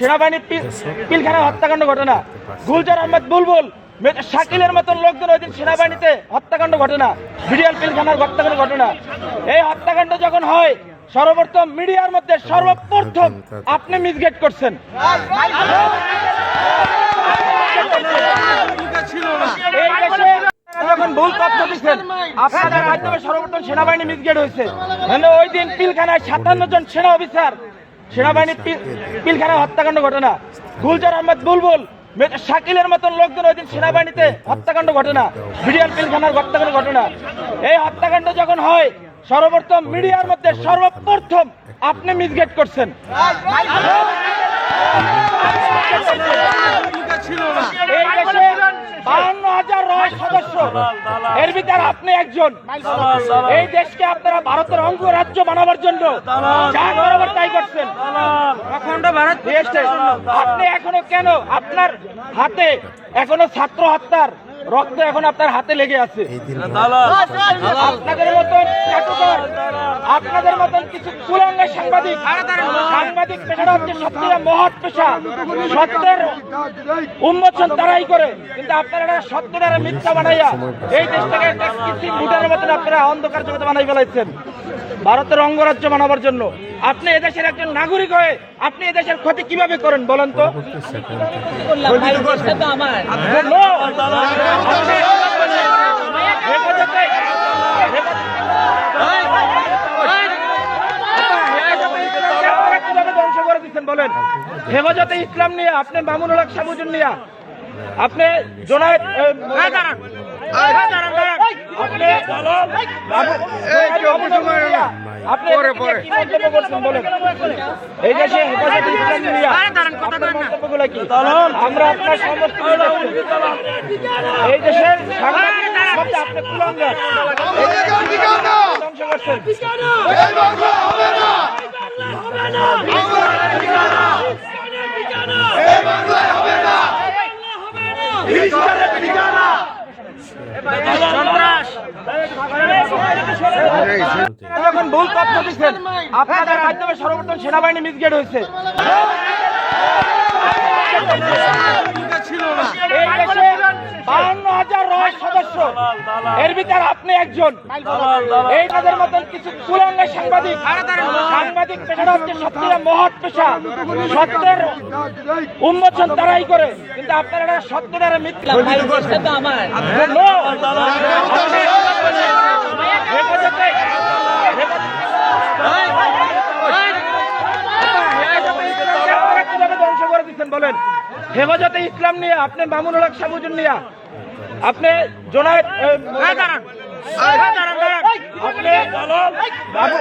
সেনাবাহিনী পি- পিলখানায় হত্যাকাণ্ড ঘটনা। গুলজার আহমেদ বুলবুল শাকিলের মতন লোকজন ওই দিন সেনাবাহিনীতে হত্যাকাণ্ড ঘটনা বিডিআর পিলখানার হত্যাকাণ্ড ঘটনা। এই হত্যাকাণ্ড যখন হয় সর্বপ্রথম মিডিয়ার মধ্যে সর্বপ্রথম আপনি মিসগেট করছেন। এই যখন ভুল তথ্য দিচ্ছেন আপনাদের মাধ্যমে সর্বপ্রথম সেনাবাহিনী মিসগেট হয়েছে। মানে ওই দিন পিলখানায় সাতান্ন জন সেনা অফিসার সেনাবাহিনী পিলখানা হত্যাকাণ্ড ঘটনা গুলজার আহমেদ বুলবুল শাকিলের মতন লোকজন ওই দিন সেনাবাহিনীতে হত্যাকাণ্ড ঘটনা বিডিআর পিলখানার হত্যাকাণ্ড ঘটনা এই হত্যাকাণ্ড যখন হয় সর্বপ্রথম মিডিয়ার মধ্যে সর্বপ্রথম আপনি মিসগেট করছেন এই দেশে বাহান্ন হাজার রয় সদস্য। এর ভিতরে আপনি একজন। এই দেশকে আপনারা ভারতের অঙ্গরাজ্য বানাবার জন্য যা বরাবর তাই করছেন। অখণ্ড ভারত দেশে আপনি এখনও কেন আপনার হাতে এখনও ছাত্র হত্যার রক্ত এখন আপনার হাতে লেগে আছে। আপনাদের মতন আপনাদের মতন কিছু কুলাঙ্গা সাংবাদিক সাংবাদিক পেশাটা হচ্ছে সত্যিটা মহৎ পেশা। সত্যের উন্মোচন তারাই করে। কিন্তু আপনারা সত্যটা মিথ্যা বানাইয়া এই দেশটাকে একটা ভুটানের মতন আপনারা অন্ধকার জগতে বানাই ফেলাইছেন। ভারতের অঙ্গরাজ্য বানাবার জন্য। আপনি এদেশের একজন নাগরিক হয়ে আপনি এদেশের ক্ষতি কীভাবে করেন বলেন তো? ধ্বংস করে দিচ্ছেন বলেন হেফাজতে ইসলাম নিয়ে, আপনি মামুনুল হক সাবুজুন নিয়ে, আপনি জোনায়েদ আমরা আপনার সমস্ত এই দেশের সাংবাদিক মধ্যে আপনি কুলাঙ্গার যখন ভুল তথ্য দিচ্ছেন। আপনাদের মাধ্যমে সর্বপ্রথম সেনাবাহিনী মিসগেট হয়েছে। এই দেশে বাহান্ন হাজার রয় সদস্য এর ভিতরে আপনি একজন। এই তাদের মতন কিছু কুলাঙ্গা সাংবাদিক সাংবাদিক পেশাটা হচ্ছে সত্যিটা মহৎ পেশা। সত্যের উন্মোচন তারাই করে। কিন্তু আপনারা এটা সত্যটা মিথ্যা হেফাজতে- ধ্বংস করে দিচ্ছেন বলেন হেফাজতে ইসলাম নিয়ে আপনি মামুনুল হক সাবুজুন নিয়ে আপনি জোনায়েদ আপনি